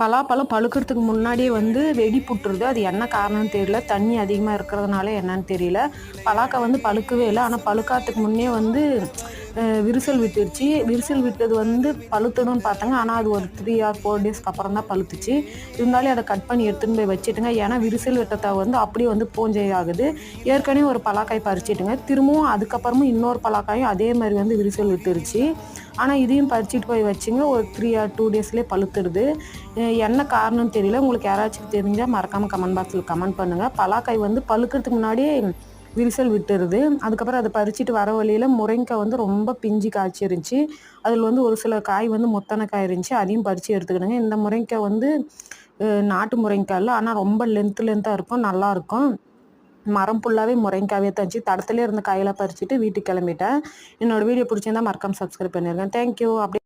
பலாப்பழம் பழுக்கிறதுக்கு முன்னாடியே வந்து வெடி புட்டுருது அது என்ன காரணம்னு தெரியல. தண்ணி அதிகமாக இருக்கிறதுனால என்னன்னு தெரியல. பலாக்காய் வந்து பழுக்கவே இல்லை. ஆனால் பழுக்காத்துக்கு முன்னே வந்து விரிசல் விட்டுருச்சு. விரிசல் விட்டது வந்து பழுத்துடும் பார்த்தாங்க. ஆனால் அது ஒரு த்ரீ ஆர் ஃபோர் டேஸ்க்கு அப்புறம் தான் பழுத்துச்சு. இருந்தாலும் அதை கட் பண்ணி எடுத்துன்னு போய் வச்சுட்டுங்க. ஏன்னா விரிசல் விட்டத்தை வந்து அப்படியே வந்து பூஞ்சை ஆகுது. ஏற்கனவே ஒரு பலாக்காய் பறிச்சிட்டுங்க. திரும்பவும் அதுக்கப்புறமும் இன்னொரு பலாக்காயும் அதே மாதிரி வந்து விரிசல் விட்டுருச்சு. ஆனால் இதையும் பறிச்சிட்டு போய் வச்சிங்க. ஒரு த்ரீ ஆர் டூ டேஸ்லேயே பழுத்துடுது. என்ன காரணம்னு தெரியல. உங்களுக்கு யாராச்சும் தெரிஞ்சால் மறக்காமல் கமெண்ட் பாக்ஸில் கமெண்ட் பண்ணுங்கள் பலாக்காய் வந்து பழுக்கிறதுக்கு முன்னாடியே விரிசல் விட்டுருது. அதுக்கப்புறம் அதை பறிச்சுட்டு வர வழியில் முருங்கைக்காய் வந்து ரொம்ப பிஞ்சு காய்ச்சி இருந்துச்சு அதில் வந்து ஒரு சில காய் வந்து முத்தனை காய் இருந்துச்சு. அதையும் பறித்து எடுத்துக்கிடுங்க. இந்த முருங்கைக்காய் வந்து நாட்டு முருங்கைக்காய் இல்லை. ஆனால் ரொம்ப லென்த்து லென்த்தாக இருக்கும். நல்லாயிருக்கும் மரம் ஃபுல்லாகவே முறைங்காவே தச்சு தடத்துலேயே இருந்து காயெல்லாம் பறிச்சுட்டு வீட்டுக்கு கிளம்பிட்டேன். என்னோட வீடியோ பிடிச்சிருந்தா மறக்காமல் சப்ஸ்கிரைப் பண்ணியிருக்கேன் தேங்க்யூ அப்படி